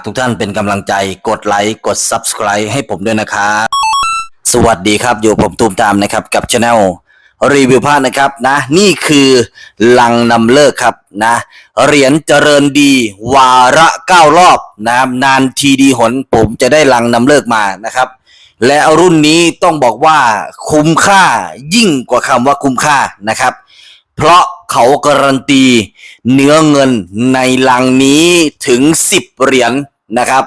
ากทุกท่านเป็นกำลังใจกดไลค์กด Subscribe ให้ผมด้วยนะครับ สวัสดีครับอยู่ผมตูมตามนะครับกับช anel รีวิวพานะครับนะนี่คือลังนำเลิกครับนะเหรียญเจริญดี วาระเก้ารอบนะนานทีดีหนผมจะได้ลังนำเลิกมานะครับ และรุ่นนี้ต้องบอกว่าคุ้มค่ายิ่งกว่าคำว่าคุ้มค่านะครับ เพราะ เขาการันตี เนื้อเงินในลังนี้ถึง 10 เหรียญนะครับ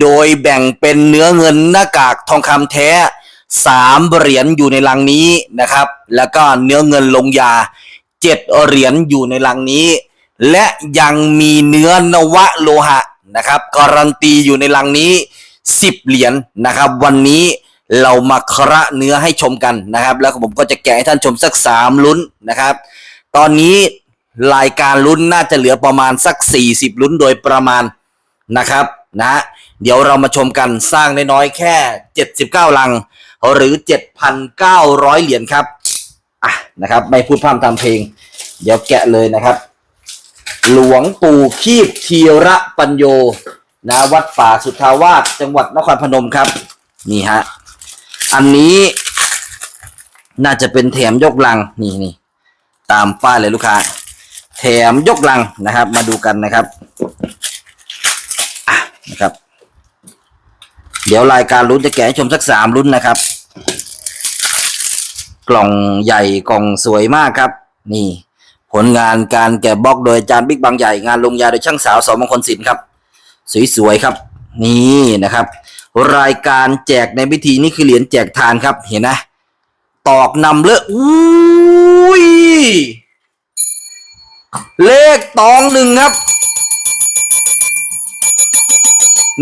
โดยแบ่งเป็นเนื้อเงินหน้ากากทองคำแท้ 3 เหรียญอยู่ในลังนี้นะครับ แล้วก็เนื้อเงินลงยา 7 เหรียญอยู่ในลังนี้ และยังมีเนื้อนวะโลหะนะครับการันตีอยู่ในลังนี้ 10 เหรียญนะครับ วันนี้เรามาคระเนื้อให้ชมกันนะครับ แล้วผมก็จะแกะให้ท่านชมสักสามลุ้นนะครับ ตอนนี้รายการลุ้นน่าจะเหลือประมาณสัก 40 ลุ้นโดยประมาณนะครับนะ เดี๋ยวเรามาชมกันสร้างน้อยๆแค่ 79 ลัง หรือ 7,900 เหรียญครับอะนะครับ ไม่พูดพร่ำทำเพลง เดี๋ยวแกะเลยนะครับ หลวงปู่คีบทีระปัญโยนะวัดป่าสุทธาวาสจังหวัดนครพนมครับ นี่ฮะ อันนี้น่าจะเป็นแถมยกลังนี่นี่ ตามป้ายเลยลูกค้า แถมยกลังนะครับ มาดูกันนะครับะนะครับ เดี๋ยวรายการลุ้นจะแกะให้ชมสักสามลุ้นนะครับ กล่องใหญ่กล่องสวยมากครับ นี่ ผลงานการแกะบล็อกโดยอาจารย์บิ๊กบางใหญ่งานลงยาโดยช่างสาวสองมงคลศิลป์ครับ สวยๆครับ นี่นะครับ รายการแจกในพิธีนี่คือเหรียญแจกทานครับเห็นนะ ตอกนำเลิกอุ้ย เลขตองหนึ่งครับ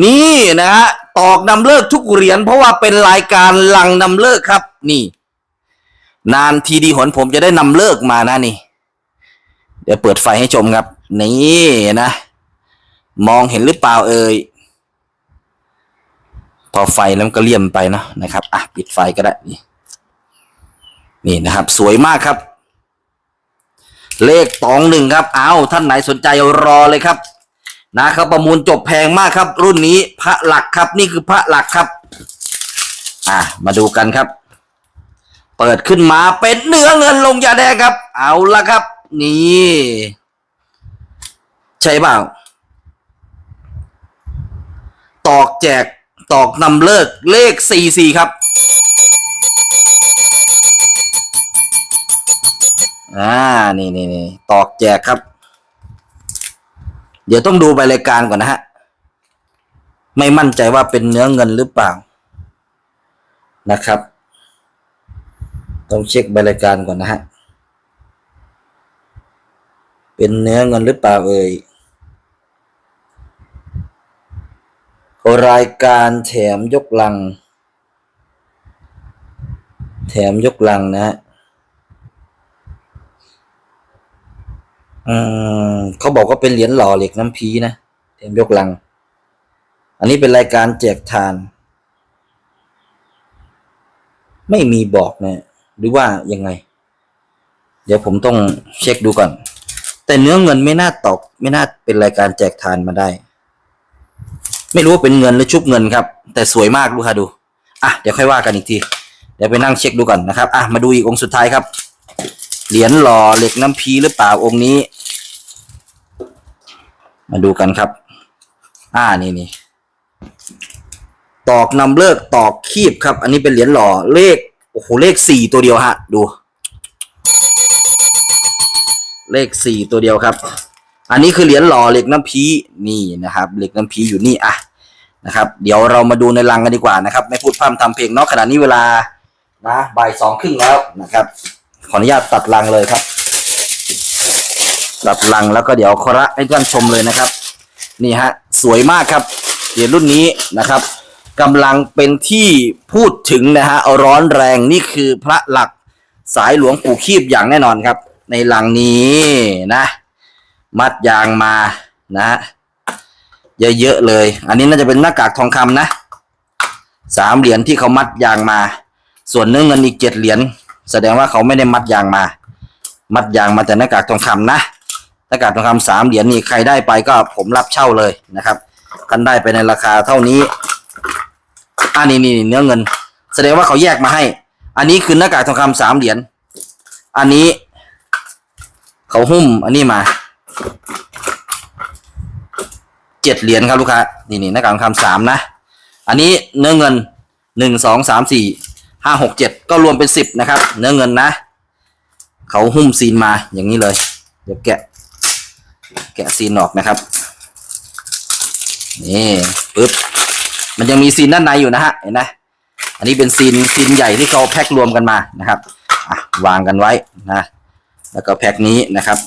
นี่นะฮะตอกนำเลิกทุกเหรียญเพราะว่าเป็นรายการลังนำเลิกครับ นี่ นานทีดีหนผมจะได้นำเลิกมานะนี่ เดี๋ยวเปิดไฟให้ชมครับ นี่นะ มองเห็นหรือเปล่าเอ่ยพอไฟแล้วก็เลี่ยมไปเนาะนะครับ อะ ปิดไฟก็ได้นี่ นี่นะครับ สวยมากครับ เลขตองหนึ่งครับ เอาท่านไหนสนใจรอเลยครับ นะครับประมูลจบแพงมากครับ รุ่นนี้พระหลักครับ นี่คือพระหลักครับ อะมาดูกันครับ เปิดขึ้นมาเป็นเนื้อเงินลงยาแดงครับ เอาละครับ นี่ใช่เปล่าตอกแจกตอกนำเลิกเลขสี่สี่ครับ อ่า นี่นี่นี่ตอกแจกครับ เดี๋ยวต้องดูใบรายการก่อนนะฮะ ไม่มั่นใจว่าเป็นเนื้อเงินหรือเปล่า นะครับ ต้องเช็คใบรายการก่อนนะฮะ เป็นเนื้อเงินหรือเปล่าเอ่ยรายการแถมยกลัง แถมยกลังนะฮะ อืมเขาบอกว่าเป็นเหรียญหล่อเหล็กน้ำพีนะแถมยกลัง อันนี้เป็นรายการแจกทาน ไม่มีบอกนะหรือว่ายังไง เดี๋ยวผมต้องเช็คดูก่อน แต่เนื้อเงินไม่น่าตกไม่น่าเป็นรายการแจกทานมาได้ ไม่รู้ว่าเป็นเงินหรือชุบเงินครับ แต่สวยมากลูค้าดู อะเดี๋ยวค่อยว่ากันอีกที เดี๋ยวไปนั่งเช็คดูก่อนนะครับ อะมาดูอีกองค์สุดท้ายครับ เหรียญหล่อเหล็กน้ำพีหรือเปล่าองค์นี้ มาดูกันครับ อ่านี่นี่ตอกนำเลิกตอกคีบครับ อันนี้เป็นเหรียญหล่อเลขโอ้โหเลขสี่ตัวเดียวฮะ ดู เลขสี่ตัวเดียวครับ อันนี้คือเหรียญหล่อเหล็กน้ำพีนี่นะครับ เหล็กน้ำพีอยู่นี่อะนะครับ เดี๋ยวเรามาดูในลังกันดีกว่านะครับ ไม่พูดพร่ำทำเพลงเนาะขณะนี้เวลานะบ่ายสองครึ่งแล้วนะครับ ขออนุญาตตัดลังเลยครับ ตัดลังแล้วก็เดี๋ยวคระให้ท่านชมเลยนะครับ นี่ฮะสวยมากครับเหรียญรุ่นนี้นะครับกำลังเป็นที่พูดถึงนะฮะร้อนแรงนี่คือพระหลักสายหลวงปู่คีบอย่างแน่นอนครับ ในลังนี้นะ มัดยางมานะฮะเยอะๆเลย อันนี้น่าจะเป็นหน้ากากทองคำนะสามเหรียญที่เขามัดยางมา ส่วนเนื้อเงินอีกเจ็ดเหรียญ แสดงว่าเขาไม่ได้มัดยางมา มัดยางมาแต่หน้ากากทองคำนะหน้ากากทองคำสามเหรียญนี่ใครได้ไปก็ผมรับเช่าเลยนะครับท่านได้ไปในราคาเท่านี้อ่านี่นี่เนื้อเงิน แสดงว่าเขาแยกมาให้ อันนี้คือหน้ากากทองคำสามเหรียญอันนี้ เขาหุ้มอันนี้มาเจ็ดเหรียญครับลูกค้านี่นี่หน้ากากทองคำสามนะ อันนี้เนื้อเงินหนึ่งสองสามสี่ ห้าหกเจ็ดก็รวมเป็นสิบนะครับ เนื้อเงินนะ เขาหุ้มซีนมาอย่างนี้เลย เดี๋ยวแกะ แกะซีนออกนะครับ นี่ปึ๊บ มันยังมีซีนด้านในอยู่นะฮะ เห็นไหมอันนี้เป็นซีนซีนใหญ่ที่เขาแพ็ครวมกันมานะครับอะวางกันไว้นะ แล้วก็แพ็คนี้นะครับ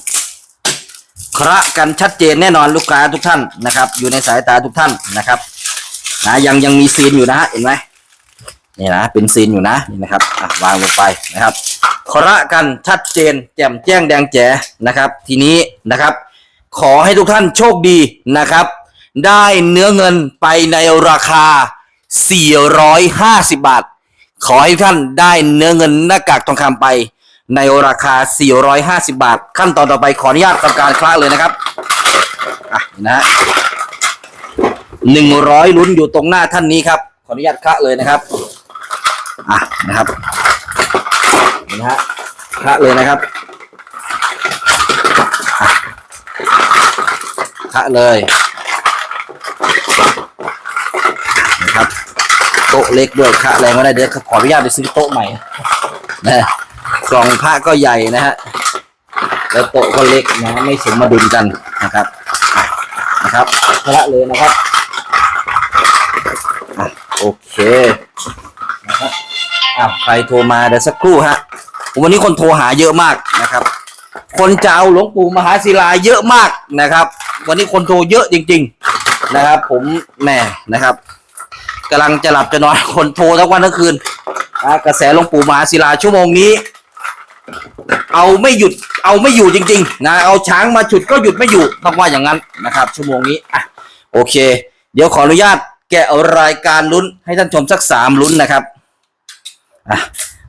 คระกันชัดเจนแน่นอนลูกค้าทุกท่านนะครับ อยู่ในสายตาทุกท่านนะครับนะยังยังมีซีนอยู่นะฮะเห็นไหม นี่นะเป็นซีนอยู่นะนี่นะครับอะวางลงไปนะครับคระกันชัดเจน แจ่มแจ้งแดงแจ๋นะครับ ทีนี้นะครับ ขอให้ทุกท่านโชคดีนะครับ ได้เนื้อเงินไปในราคา 450 บาท ขอให้ท่านได้เนื้อเงินหน้ากากทองคำไปในราคา 450 บาท ขั้นตอนต่อไปขออนุญาตทำการคละเลยนะครับอะนะฮะหนึ่งร้อยลุ้นอยู่ตรงหน้าท่านนี้ครับ ขออนุญาตคละเลยนะครับ อะนะครับนี่นะฮะคละเลยนะครับคะเลยนะครับโต๊ะเล็กด้วยคะแรงไม่ได้เดี๋ยวขออนุญาตไปซื้อโต๊ะใหม่นะกล่องผ้าก็ใหญ่นะฮะแล้วโต๊ะก็เล็กนะไม่สมดุลกันนะครับนะครับคะเลยนะครับอะโอเค นะครับใครโทรมาเดี๋ยวสักครู่ฮะวันนี้คนโทรหาเยอะมากนะครับ คนจะเอาหลวงปู่มหาศิลาเยอะมากนะครับ วันนี้คนโทรเยอะจริง ๆนะครับ ผมแหม่นะครับกำลังจะหลับจะนอนคนโทรทั้งวันทั้งคืนกระแสหลวงปู่มหาศิลาชั่วโมงนี้ เอาไม่หยุดเอาไม่อยู่จริง ๆ นะ เอาช้างมาฉุดก็หยุดไม่อยู่ต้องว่าอย่างนั้นนะครับ ชั่วโมงนี้อะโอเค เดี๋ยวขออนุญาตแกะรายการลุ้นให้ท่านชมสักสามลุ้นนะครับ อะ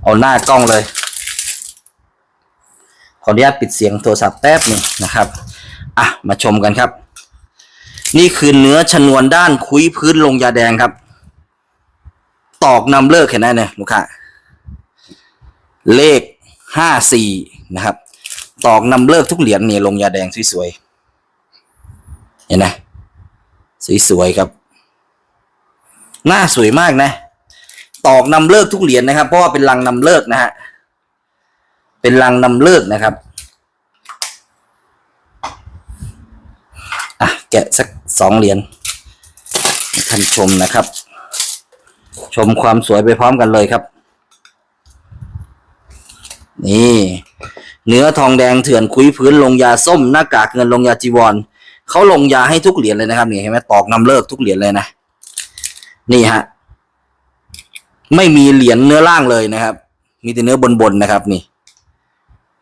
เอาหน้ากล้องเลยขออนุญาตปิดเสียงโทรศัพท์แป๊บหนึ่งนะครับอะมาชมกันครับ นี่คือเนื้อชนวนด้านคุยพื้นลงยาแดงครับ ตอกนำเลิกเห็นไหมเนี่ยลูกค้าเลขห้าสี่นะครับ ตอกนำเลิกทุกเหรียญเนี่ยลงยาแดงสวยๆเห็นไหมสวยๆครับ หน้าสวยมากนะ ตอกนำเลิกทุกเหรียญนะครับ เพราะว่าเป็นลังนำเลิกนะฮะเป็นลังนำเลิกนะครับอะแกะสักสองเหรียญท่านชมนะครับ ชมความสวยไปพร้อมกันเลยครับ นี่ เนื้อทองแดงเถื่อนคุยพื้นลงยาส้มหน้ากากเงินลงยาจีวรเขาลงยาให้ทุกเหรียญเลยนะครับนี่เห็นไหมตอกนำเลิกทุกเหรียญเลยนะ นี่ฮะ ไม่มีเหรียญเนื้อล่างเลยนะครับ มีแต่เนื้อบนๆนะครับนี่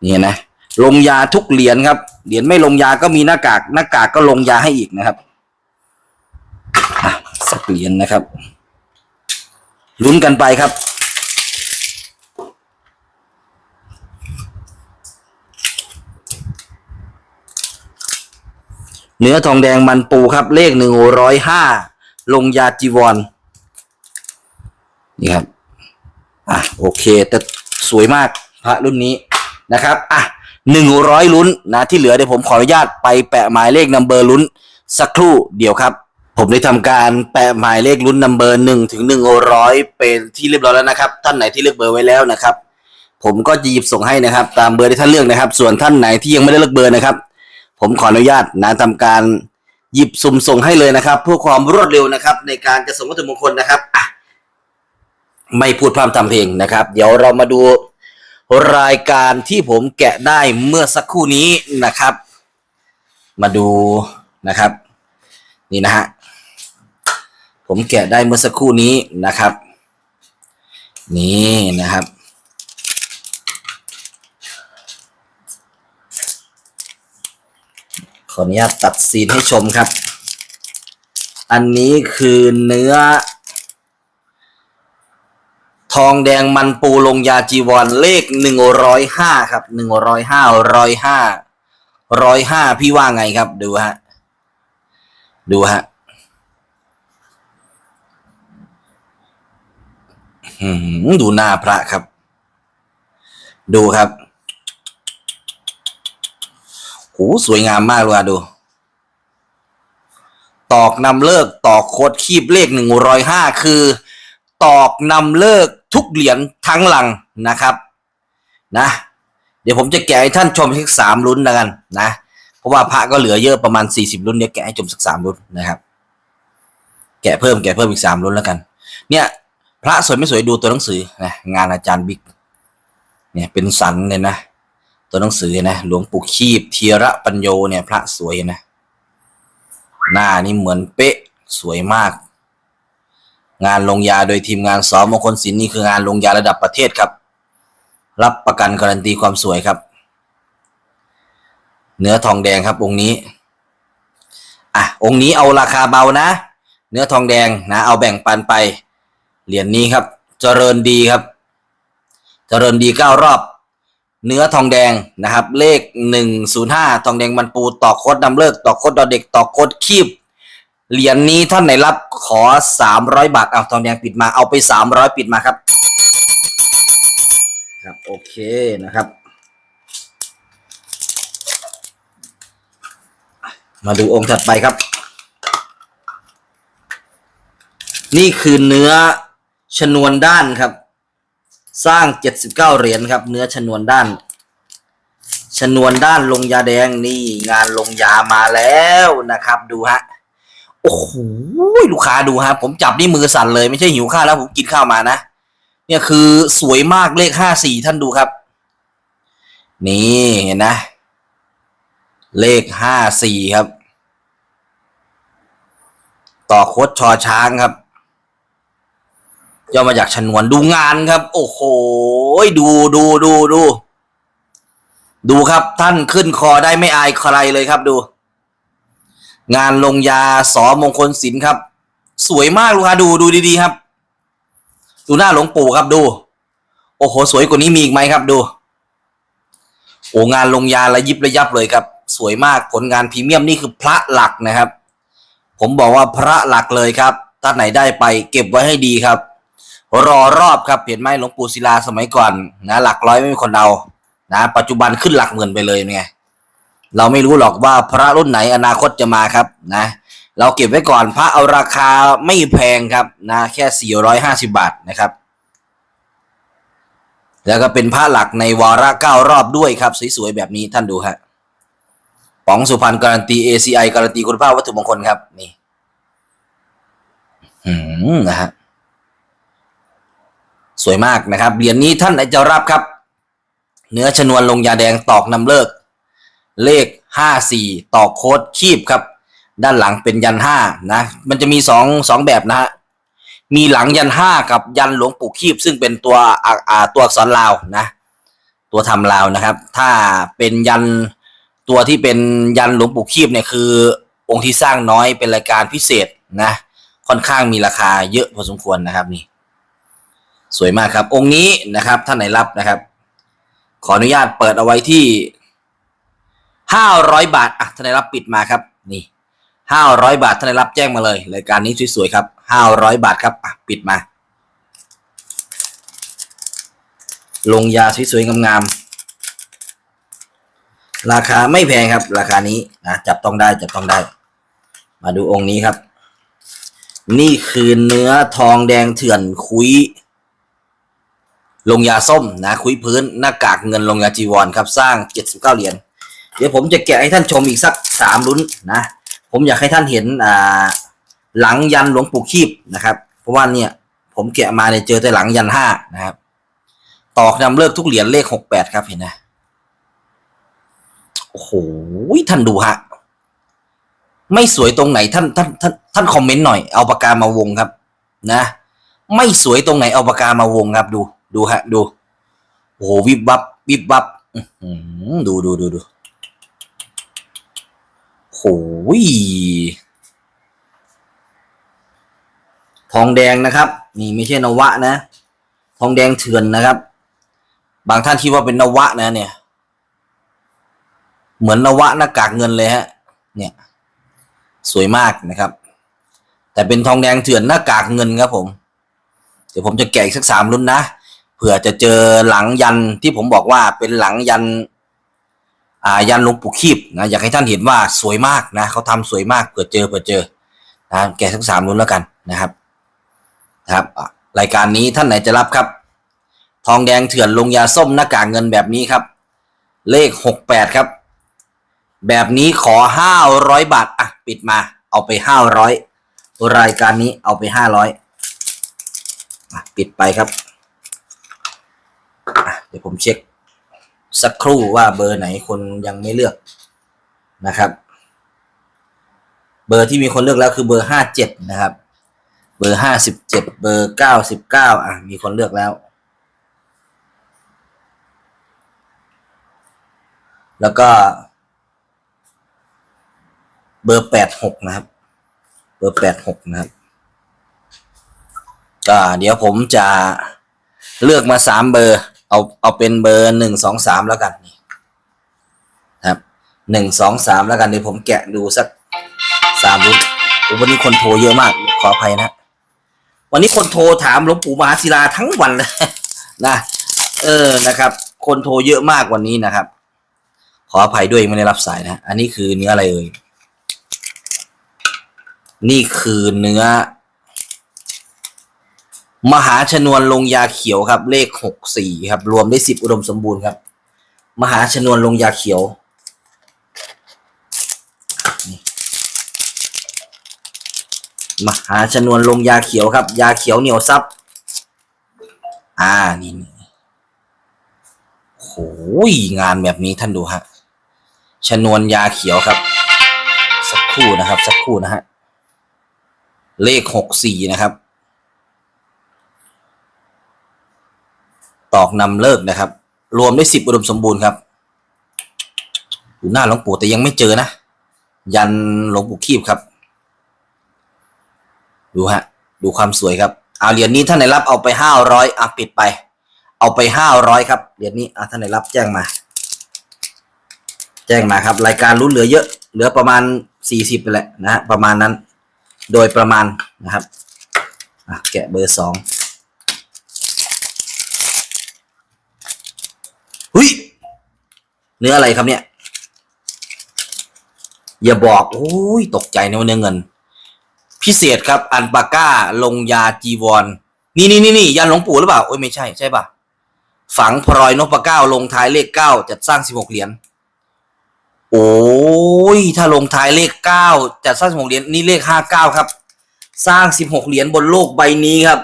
นี่นะลงยาทุกเหรียญครับ เหรียญไม่ลงยาก็มีหน้ากาก หน้ากากก็ลงยาให้อีกนะครับสักเหรียญนะครับลุ้นกันไปครับ เนื้อทองแดงมันปูครับ เลขหนึ่งร้อยห้าลงยาจีวร นี่ครับ อะโอเคแต่สวยมากพระรุ่นนี้นะครับอะหนึ่งร้อยลุ้นนะที่เหลือเดี๋ยวผมขออนุญาตไปแปะหมายเลขนัมเบอร์ลุ้นสักครู่เดียวครับ ผมได้ทำการแปะหมายเลขลุ้นนัมเบอร์หนึ่งถึงหนึ่งร้อยเป็นที่เรียบร้อยแล้วนะครับ ท่านไหนที่เลือกเบอร์ไว้แล้วนะครับ ผมก็จะหยิบส่งให้นะครับ ตามเบอร์ที่ท่านเลือกนะครับ ส่วนท่านไหนที่ยังไม่ได้เลือกเบอร์นะครับ ผมขออนุญาตนะทำการหยิบสุ่มส่งให้เลยนะครับเพื่อความรวดเร็วนะครับ ในการจะส่งวัตถุมงคลนะครับอะ ไม่พูดพร่ำทำเพลงนะครับ เดี๋ยวเรามาดูรายการที่ผมแกะได้เมื่อสักครู่นี้นะครับ มาดูนะครับ นี่นะฮะผมแกะได้เมื่อสักครู่นี้นะครับ นี่นะครับ ขออนุญาตตัดซีนให้ชมครับ อันนี้คือเนื้อ ทองแดงมันปูลงยาจีวรเลขหนึ่งร้อยห้าครับหนึ่งร้อยห้าร้อยห้าร้อยห้าพี่ว่าไงครับ ดูฮะ ดูฮะดูหน้าพระครับ ดูครับโหสวยงามมากเลยดูตอกนำเลิกตอกโคดคีบเลขหนึ่งร้อยห้าคือ ตอกนำเลิกทุกเหรียญทั้งหลังนะครับนะเดี๋ยวผมจะแกะให้ท่านชมสักสามลุ้นแล้วกันนะเพราะว่าพระก็เหลือเยอะประมาณสี่สิบลุ้นเดี๋ยวแกะให้ชมสักสามลุ้นนะครับ แกะเพิ่มแกะเพิ่มอีกสามลุ้นแล้วกัน เนี่ยพระสวยไม่สวยดูตัวหนังสือนะงานอาจารย์บิ๊กเนี่ยเป็นสันเลยนะตัวหนังสือนะหลวงปู่คีบเทียระปัญโยเนี่ย พระสวยนะ หน้านี่เหมือนเป๊ะสวยมาก งานลงยาโดยทีมงานสอมงคลศิลป์นี่คืองานลงยาระดับประเทศครับ รับประกันการันตีความสวยครับ เนื้อทองแดงครับองค์นี้อะองค์นี้เอาราคาเบานะ เนื้อทองแดงนะ เอาแบ่งปันไปเหรียญนี้ครับ เจริญดีครับ เจริญดีเก้ารอบ เนื้อทองแดงนะครับ เลขหนึ่งศูนย์ห้าทองแดงมันปูต่อโคดนำเลิกต่อโคดดอเด็กต่อโคดคีบ เหรียญนี้ท่านไหนรับขอสามร้อยบาท เอาทองแดงปิดมาเอาไปสามร้อยปิดมาครับ ครับโอเคนะครับ มาดูองค์ถัดไปครับ นี่คือเนื้อชนวนด้านครับ สร้างเจ็ดสิบเก้าเหรียญครับ เนื้อชนวนด้าน ชนวนด้านลงยาแดงนี่งานลงยามาแล้วนะครับ ดูฮะ โอ้โหลูกค้าดูฮะผมจับนี่มือสั่นเลยไม่ใช่หิวข้าวแล้วผมกินข้าวมานะ เนี่ยคือสวยมากเลขห้าสี่ท่านดูครับ นี่เห็นนะ เลขห้าสี่ครับ ต่อโคดชอช้างครับย่อมาจากชนวนดูงานครับ โอ้โหดูดูดูดู ดูครับท่านขึ้นคอได้ไม่อายใครเลยครับดู งานลงยาสอมงคลศิลป์ครับ สวยมากลูกค้าดูดูดีๆครับ ดูหน้าหลวงปู่ครับดู โอ้โหสวยกว่านี้มีอีกไหมครับดู โอ้งานลงยาระยิบระยับเลยครับ สวยมากผลงานพรีเมียมนี่คือพระหลักนะครับ ผมบอกว่าพระหลักเลยครับท่านไหนได้ไปเก็บไว้ให้ดีครับ รอรอบครับเห็นไหมหลวงปู่ศิลาสมัยก่อนนะ หลักร้อยไม่มีคนเอานะ ปัจจุบันขึ้นหลักหมื่นไปเลยไง เราไม่รู้หรอกว่าพระรุ่นไหนอนาคตจะมาครับนะ เราเก็บไว้ก่อนพระเอาราคาไม่แพงครับนะแค่ 450 บาทนะครับ แล้วก็เป็นพระหลักในวาระเก้ารอบด้วยครับ สวยๆแบบนี้ท่านดูฮะป๋องสุพรรณการันตี ACI การันตีคุณภาพวัตถุมงคลครับนี่อืมนะฮะสวยมากนะครับเหรียญนี้ท่านจะรับครับ เนื้อชนวนลงยาแดงตอกนำเลิก เลขห้าสี่ตอโค้ดคีบครับ ด้านหลังเป็นยันห้านะ มันจะมีสองสองแบบนะฮะ มีหลังยันห้ากับยันหลวงปู่คีบ ซึ่งเป็นตัวอ่าตัวอักษรลาวนะ ตัวทำลาวนะครับ ถ้าเป็นยันตัวที่เป็นยันหลวงปู่คีบเนี่ยคือ องค์ที่สร้างน้อยเป็นรายการพิเศษนะ ค่อนข้างมีราคาเยอะพอสมควรนะครับนี่ สวยมากครับ องค์นี้นะครับ ท่านไหนรับนะครับ ขออนุญาตเปิดเอาไว้ที่ ห้าร้อยบาทอะท่านไหนรับปิดมาครับนี่ห้าร้อยบาทท่านไหนรับแจ้งมาเลยรายการนี้สวยๆครับห้าร้อยบาทครับอะปิดมา ลงยาสวยๆงามๆราคาไม่แพงครับ ราคานี้นะจับต้องได้จับต้องได้ มาดูองค์นี้ครับ นี่คือเนื้อทองแดงเถื่อนคุยลงยาส้มนะคุยพื้นหน้ากากเงินลงยาจีวรครับ สร้าง 79 เหรียญ เดี๋ยวผมจะแกะให้ท่านชมอีกสักสามลุ้นนะ ผมอยากให้ท่านเห็นอ่าหลังยันหลวงปู่คีบนะครับ เพราะว่าเนี่ย ผมแกะมาเนี่ยเจอแต่หลังยันห้านะครับ ตอกนำเลิกทุกเหรียญเลข68ครับเห็นนะโอ้โหท่านดูฮะไม่สวยตรงไหนท่านท่านท่านท่านคอมเมนต์หน่อยเอาปากกามาวงครับ นะ ไม่สวยตรงไหนเอาปากกามาวงครับ ดูดูฮะ ดูโอ้โหวิบวับวิบวับดูดูดูดู ทองแดงนะครับ นี่ไม่ใช่นวะนะ ทองแดงเถื่อนนะครับ บางท่านคิดว่าเป็นนวะนะ เนี่ย เหมือนนวะหน้ากากเงินเลยฮะ เนี่ย สวยมากนะครับ แต่เป็นทองแดงเถื่อนหน้ากากเงินครับผม เดี๋ยวผมจะแกะอีกสักสามรุ่นนะ เผื่อจะเจอหลังยันที่ผมบอกว่าเป็นหลังยัน ยันหลวงปู่คีบนะอยากให้ท่านเห็นว่าสวยมากนะเขาทำสวยมากเผื่อเจอเผื่อเจอนะแกะสักสามรุ่นแล้วกันนะครับนะครับรายการนี้ท่านไหนจะรับครับ ทองแดงเถื่อนลงยาส้มหน้ากากเงินแบบนี้ครับ เลขหกแปดครับ แบบนี้ขอห้าร้อยบาทอะปิดมา เอาไปห้าร้อยรายการนี้เอาไปห้าร้อยปิดไปครับเดี๋ยวผมเช็ค สักครู่ว่าเบอร์ไหนคนยังไม่เลือกนะครับ เบอร์ที่มีคนเลือกแล้วคือเบอร์ห้าเจ็ดนะครับ เบอร์ห้าสิบเจ็ดเบอร์เก้าสิบเก้าอะมีคนเลือกแล้ว แล้วก็เบอร์แปดหกนะครับ เบอร์แปดหกนะครับก็เดี๋ยวผมจะเลือกมาสามเบอร์ เอาเอาเป็นเบอร์หนึ่งสองสามแล้วกันนี่ครับหนึ่งสองสามแล้วกันเดี๋ยวผมแกะดูสักสามรุ่นวันนี้คนโทรเยอะมาก ขออภัยนะ วันนี้คนโทรถามหลวงปู่มหาศิลาทั้งวันเลยนะเออนะครับ คนโทรเยอะมากวันนี้นะครับ ขออภัยด้วยไม่ได้รับสายนะ อันนี้คือเนื้ออะไรเอ่ยนี่คือเนื้อ มหาชนวนลงยาเขียวครับ เลขหกสี่ครับ รวมได้สิบอุดมสมบูรณ์ครับ มหาชนวนลงยาเขียวมหาชนวนลงยาเขียวครับ ยาเขียวเหนียวซับอ่านี่โอ้ยงานแบบนี้ท่านดูฮะชนวนยาเขียวครับ สักคู่นะครับ สักคู่นะฮะเลขหกสี่นะครับ ตอกนำเลิกนะครับ รวมได้สิบอุดมสมบูรณ์ครับอยู่หน้าหลวงปู่แต่ยังไม่เจอนะ ยันหลวงปู่คีบครับ ดูฮะ ดูความสวยครับ เอาเหรียญนี้ท่านไหนรับเอาไปห้าร้อยอะปิดไป เอาไปห้าร้อยครับ เหรียญนี้อะท่านไหนรับแจ้งมา แจ้งมาครับ รายการรุ่นเหลือเยอะ เหลือประมาณสี่สิบไปแหละนะฮะประมาณนั้น โดยประมาณนะครับอะแกะเบอร์สองหุย เนื้ออะไรครับเนี่ย อย่าบอก โอ้ย ตกใจนะว่าเนื้อเงิน พิเศษครับ อันปาก้า ลงยาจีวร นี่นี่นี่นี่ยันหลวงปู่หรือเปล่า โอ้ยไม่ใช่ ใช่ปะฝังพลอยนพเก้า ลงท้ายเลขเก้าจัดสร้างสิบหกเหรียญ โอ้ย ถ้าลงท้ายเลขเก้าจัดสร้างสิบหกเหรียญ นี่เลขห้าเก้าครับ สร้างสิบหกเหรียญบนโลกใบนี้ครับ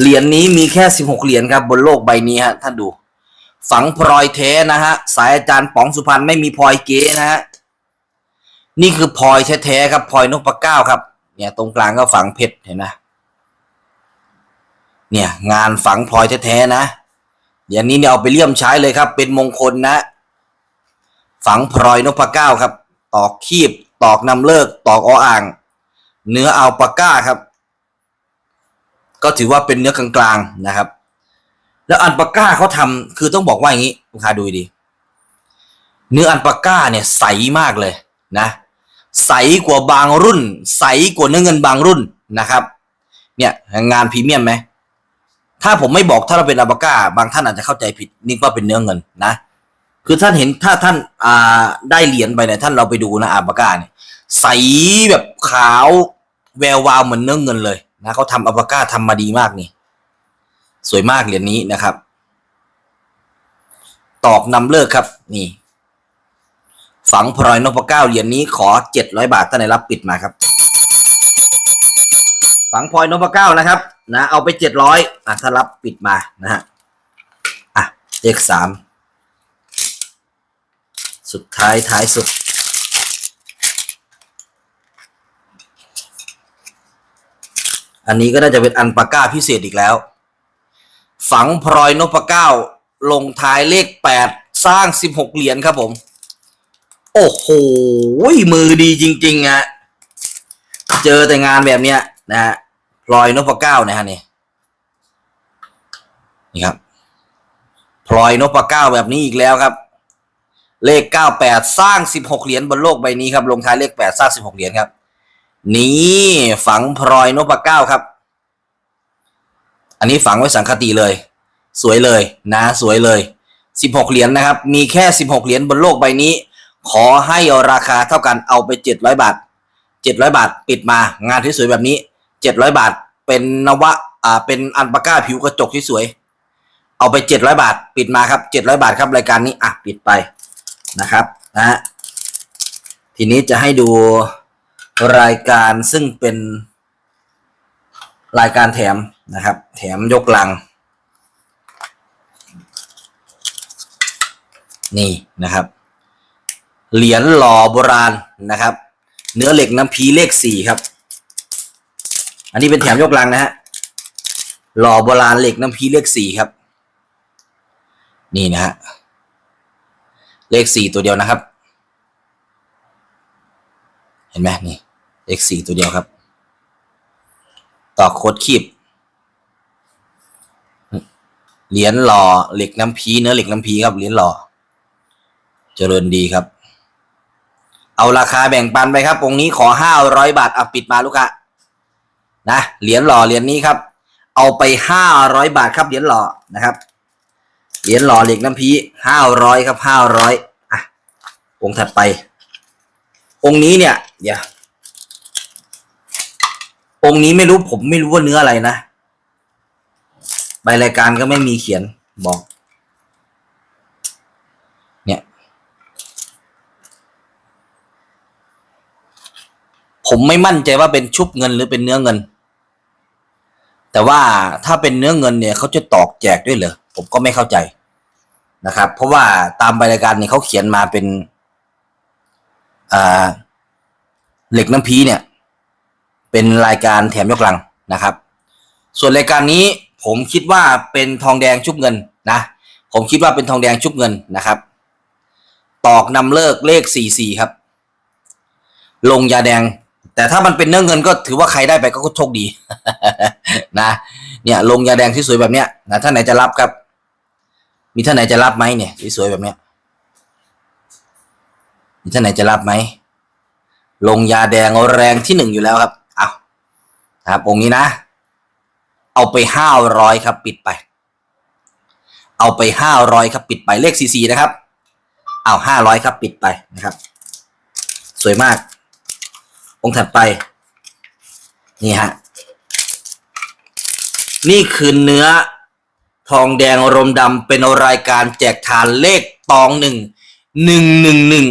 เหรียญนี้มีแค่สิบหกเหรียญครับ บนโลกใบนี้ฮะ ท่านดู ฝังพลอยแท้นะฮะ สายอาจารย์ป๋องสุพรรณไม่มีพลอยเก๋นะฮะ นี่คือพลอยแท้ๆครับพลอยนพเก้าครับ เนี่ย ตรงกลางก็ฝังเพชรเห็นไหมเนี่ย งานฝังพลอยแท้ๆนะอย่างนี้เนี่ยเอาไปเลี่ยมใช้เลยครับ เป็นมงคลนะ ฝังพลอยนพเก้าครับ ตอกคีบตอกนำเลิกตอกออ่าง เนื้อเอัลปาก้าครับ ก็ถือว่าเป็นเนื้อกลางๆนะครับ แล้วอัลปาก้าเขาทำคือต้องบอกว่าอย่างนี้ลูกค้าดูดี เนื้ออัลปาก้าเนี่ยใสมากเลยนะ ใสกว่าบางรุ่น ใสกว่าเนื้อเงินบางรุ่นนะครับ เนี่ยงานพรีเมียมไหมถ้าผมไม่บอกถ้าเราเป็นอัลปาก้า บางท่านอาจจะเข้าใจผิดนึกว่าเป็นเนื้อเงินนะ คือท่านเห็นถ้าท่านอ่าได้เหรียญไปเนี่ยท่านเราไปดูนะอัลปาก้าเนี่ยใสแบบขาวแวววาวเหมือนเนื้อเงินเลยนะเขาทำอัลปาก้าทำมาดีมากนี่ สวยมากเหรียญนี้นะครับ ตอกนำเลิกครับ นี่ ฝังพลอยนพเก้าเหรียญนี้ขอเจ็ดร้อยบาทท่านไหนรับปิดมาครับ ฝังพลอยนพเก้านะครับ นะเอาไปเจ็ดร้อยอะถ้ารับปิดมานะฮะอะเลขสามสุดท้ายท้ายสุดอันนี้ก็น่าจะเป็นอันปาก้าพิเศษอีกแล้ว ฝังพลอยนพเก้า ลงท้ายเลขแปดสร้างสิบหกเหรียญครับผม โอ้โห มือดีจริงๆอะ เจอแต่งานแบบเนี้ยนะฮะพลอยนพเก้านะฮะนี่นี่ครับพลอยนพเก้าแบบนี้อีกแล้วครับ เลขเก้าแปดสร้างสิบหกเหรียญบนโลกใบนี้ครับ ลงท้ายเลขแปดสร้างสิบหกเหรียญครับ นี่ฝังพลอยนพเก้าครับ อันนี้ฝังไว้สังคติเลย สวยเลยนะสวยเลยสิบหกเหรียญนะครับ มีแค่สิบหกเหรียญบนโลกใบนี้ ขอให้ราคาเท่ากันเอาไปเจ็ดร้อยบาทเจ็ดร้อยบาทปิดมางานที่สวยแบบนี้เจ็ดร้อยบาทเป็นนวะอ่าเป็นอันปาก้าผิวกระจกที่สวย เอาไปเจ็ดร้อยบาท ปิดมาครับเจ็ดร้อยบาทครับรายการนี้อะปิดไปนะครับนะฮะทีนี้จะให้ดูรายการซึ่งเป็นรายการแถม นะครับ แถมยกลัง นี่นะครับ เหรียญหล่อโบราณนะครับ เนื้อเหล็กน้ำพีเลขสี่ครับ อันนี้เป็นแถมยกลังนะฮะหล่อโบราณเหล็กน้ำพีเลขสี่ครับ นี่นะฮะเลขสี่ตัวเดียวนะครับ เห็นไหมนี่เลขสี่ตัวเดียวครับ ต่อโคดคีบ เหรียญหล่อเหล็กน้ำพีเนื้อเหล็กน้ำพีครับเหรียญหล่อเจริญดีครับ เอาราคาแบ่งปันไปครับองค์นี้ขอห้าร้อยบาทเอะปิดมาลูกค้านะเหรียญหล่อเหรียญนี้ครับ เอาไปห้าร้อยบาทครับเหรียญหล่อนะครับเหรียญหล่อเหล็กน้ำพีห้าร้อยครับห้าร้อยอะองค์ถัดไป องค์นี้เนี่ยเดี๋ยวองค์นี้ไม่รู้ผมไม่รู้ว่าเนื้ออะไรนะ ใบรายการก็ไม่มีเขียนบอก เนี่ย ผมไม่มั่นใจว่าเป็นชุบเงินหรือเป็นเนื้อเงิน แต่ว่าถ้าเป็นเนื้อเงินเนี่ยเขาจะตอกแจกด้วยเหรอผมก็ไม่เข้าใจนะครับ เพราะว่าตามใบรายการเนี่ยเขาเขียนมาเป็นอ่าเหล็กน้ำพีเนี่ย เป็นรายการแถมยกลังนะครับ ส่วนรายการนี้ ผมคิดว่าเป็นทองแดงชุบเงินนะ ผมคิดว่าเป็นทองแดงชุบเงินนะครับ ตอกนำเลิกเลขสี่สี่ครับ ลงยาแดง แต่ถ้ามันเป็นเนื้อเงินก็ถือว่าใครได้ไปก็โชคดีนะ เนี่ยลงยาแดงที่สวยแบบเนี้ยนะท่านไหนจะรับครับ มีท่านไหนจะรับไหมเนี่ยที่สวยแบบเนี้ยมีท่านไหนจะรับไหมลงยาแดงแรงที่หนึ่งอยู่แล้วครับเอาครับองค์นี้นะ เอาไปห้าร้อยครับปิดไป เอาไปห้าร้อยครับปิดไปเลขสี่สี่นะครับ เอาห้าร้อยครับปิดไปนะครับ สวยมาก องค์ถัดไป นี่ฮะ นี่คือเนื้อทองแดงรมดำเป็นรายการแจกทานเลขตองหนึ่งหนึ่งหนึ่งหนึ่ง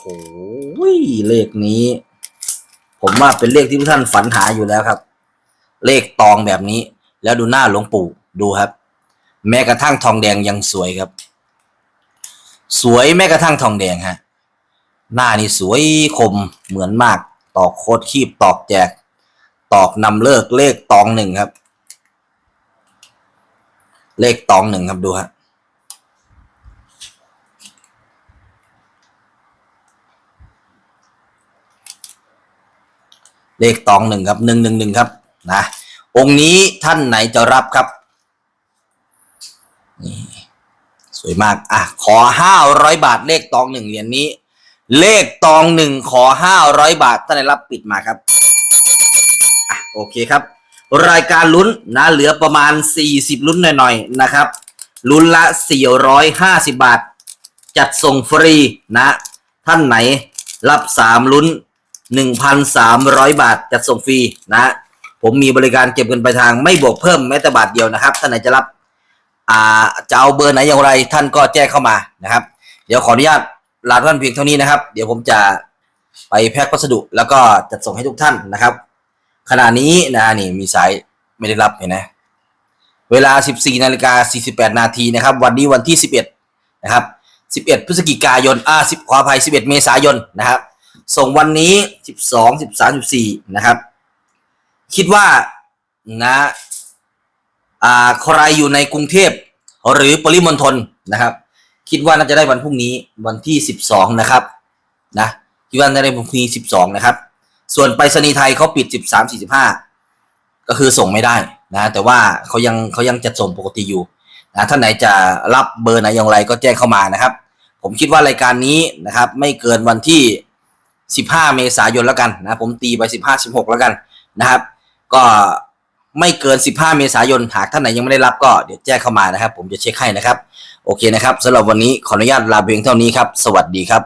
โอ้ยเลขนี้ ผมว่าเป็นเลขที่ทุกท่านฝันหาอยู่แล้วครับ เลขตองแบบนี้ แล้วดูหน้าหลวงปู่ดูครับ แม้กระทั่งทองแดงยังสวยครับ สวยแม้กระทั่งทองแดงฮะ หน้านี่สวยคมเหมือนมาก ตอกโคตรคีบตอกแจก ตอกนำเลิกเลขตองหนึ่งครับ เลขตองหนึ่งครับดูฮะเลขตองหนึ่งครับหนึ่งหนึ่งหนึ่งครับ นะองค์นี้ท่านไหนจะรับครับนี่สวยมากอะขอห้าร้อยบาทเลขตองหนึ่งเหรียญนี้ เลขตองหนึ่งขอห้าร้อยบาทท่านไหนรับปิดมาครับอะโอเคครับ รายการลุ้นนะเหลือประมาณ40ลุ้นหน่อยๆนะครับลุ้นละ450บบาท จัดส่งฟรีนะ ท่านไหนรับ3ลุ้น1,300บาท จัดส่งฟรีนะ ผมมีบริการเก็บเงินปลายทางไม่บวกเพิ่มแม้แต่บาทเดียวนะครับท่านไหนจะรับอ่าจะเอาเบอร์ไหนอย่างไร ท่านก็แจ้งเข้ามานะครับ เดี๋ยวขออนุญาตลาท่านเพียงเท่านี้นะครับ เดี๋ยวผมจะไปแพ็คพัสดุ แล้วก็จัดส่งให้ทุกท่านนะครับ ขณะนี้นะนี่มีสายไม่ได้รับเห็นไหมเวลา 14นาฬิกา48นาทีนะครับ วันนี้วันที่ 11 นะครับ 11 พฤศจิกายนอ่า10ขออภัย 11 เมษายนนะครับ ส่งวันนี้ 12 13 14 นะครับ คิดว่านะอ่าใครอยู่ในกรุงเทพหรือปริมณฑลนะครับ คิดว่าน่าจะได้วันพรุ่งนี้วันที่ 12 นะครับนะคิดว่าน่าจะได้วันพรุ่งนี้ 12 นะครับ ส่วนไปรษณีย์ไทยเขาปิด 13 45 ก็คือส่งไม่ได้นะแต่ว่าเขายังเขายังจัดส่งปกติอยู่นะท่านไหนจะรับเบอร์ไหนอย่างไรก็แจ้งเข้ามานะครับ ผมคิดว่ารายการนี้นะครับ ไม่เกินวันที่ 15 เมษายนแล้วกันนะผมตีไป 15 16 แล้วกันนะครับ ก็ไม่เกิน 15 เมษายนหากท่านไหนยังไม่ได้รับก็เดี๋ยวแจ้งเข้ามานะครับ ผมจะเช็คให้นะครับ โอเคนะครับสำหรับวันนี้ขออนุญาตลาเพียงเท่านี้ครับ สวัสดีครับ